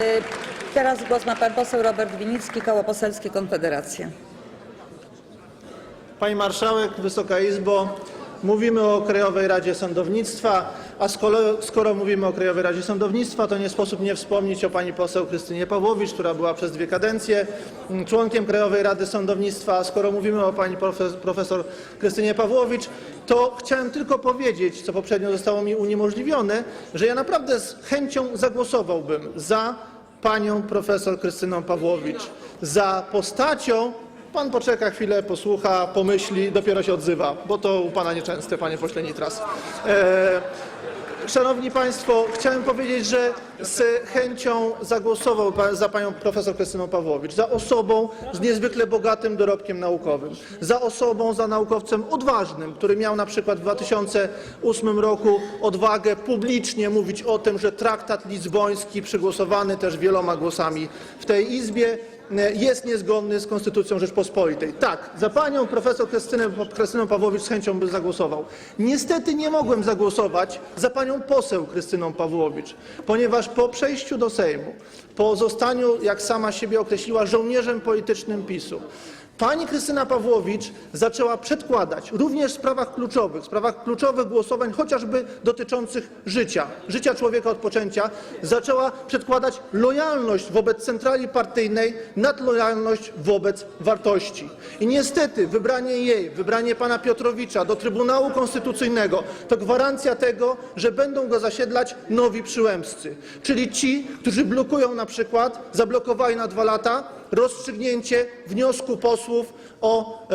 Y, Teraz głos ma pan poseł Robert Winnicki, Koło Poselskie Konfederacja. Pani Marszałek, Wysoka Izbo, mówimy o Krajowej Radzie Sądownictwa, a skoro, skoro mówimy o Krajowej Radzie Sądownictwa, to nie sposób nie wspomnieć o pani poseł Krystynie Pawłowicz, która była przez dwie kadencje mm, członkiem Krajowej Rady Sądownictwa. A skoro mówimy o pani profes- profesor Krystynie Pawłowicz, to chciałem tylko powiedzieć, co poprzednio zostało mi uniemożliwione, że ja naprawdę z chęcią zagłosowałbym za panią profesor Krystyną Pawłowicz, za postacią Pan poczeka chwilę, posłucha, pomyśli, dopiero się odzywa, bo to u pana nieczęste, panie pośle Nitras. E, szanowni Państwo, chciałem powiedzieć, że z chęcią zagłosował za panią profesor Krystyną Pawłowicz, za osobą z niezwykle bogatym dorobkiem naukowym, za osobą, za naukowcem odważnym, który miał na przykład w 2008 roku odwagę publicznie mówić o tym, że traktat lizboński, przygłosowany też wieloma głosami w tej Izbie, jest niezgodny z Konstytucją Rzeczpospolitej. Tak, za panią profesor Krystynę, Krystyną Pawłowicz z chęcią bym zagłosował. Niestety nie mogłem zagłosować za panią poseł Krystyną Pawłowicz, ponieważ po przejściu do Sejmu, po zostaniu, jak sama siebie określiła, żołnierzem politycznym PiSu, Pani Krystyna Pawłowicz zaczęła przedkładać również w sprawach kluczowych, w sprawach kluczowych głosowań, chociażby dotyczących życia, życia człowieka od poczęcia, zaczęła przedkładać lojalność wobec centrali partyjnej nad lojalność wobec wartości. I niestety wybranie jej, wybranie pana Piotrowicza do Trybunału Konstytucyjnego to gwarancja tego, że będą go zasiedlać nowi przyłębscy, czyli ci, którzy blokują na przykład, zablokowali na dwa lata rozstrzygnięcie wniosku posłów o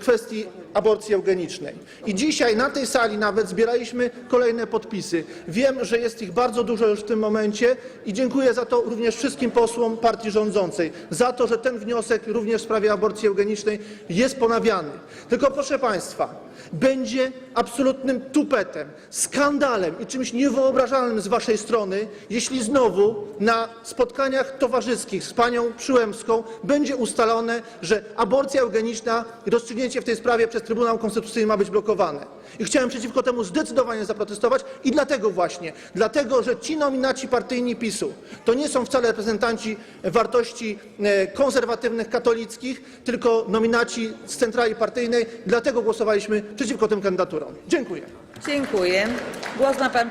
kwestii aborcji eugenicznej. I dzisiaj na tej sali nawet zbieraliśmy kolejne podpisy. Wiem, że jest ich bardzo dużo już w tym momencie i dziękuję za to również wszystkim posłom partii rządzącej, za to, że ten wniosek również w sprawie aborcji eugenicznej jest ponawiany. Tylko proszę Państwa, będzie absolutnym tupetem, skandalem i czymś niewyobrażalnym z Waszej strony, jeśli znowu na spotkaniach towarzyskich z panią Przyłębską będzie ustalone, że aborcja eugeniczna rozstrzygnięcie w tej sprawie przez Trybunał Konstytucyjny ma być blokowane. I chciałem przeciwko temu zdecydowanie zaprotestować i dlatego właśnie, dlatego że ci nominaci partyjni PiSu to nie są wcale reprezentanci wartości e, konserwatywnych, katolickich, tylko nominaci z centrali partyjnej, dlatego głosowaliśmy przeciwko tym kandydaturom. Dziękuję. Dziękuję. Głos ma pan poseł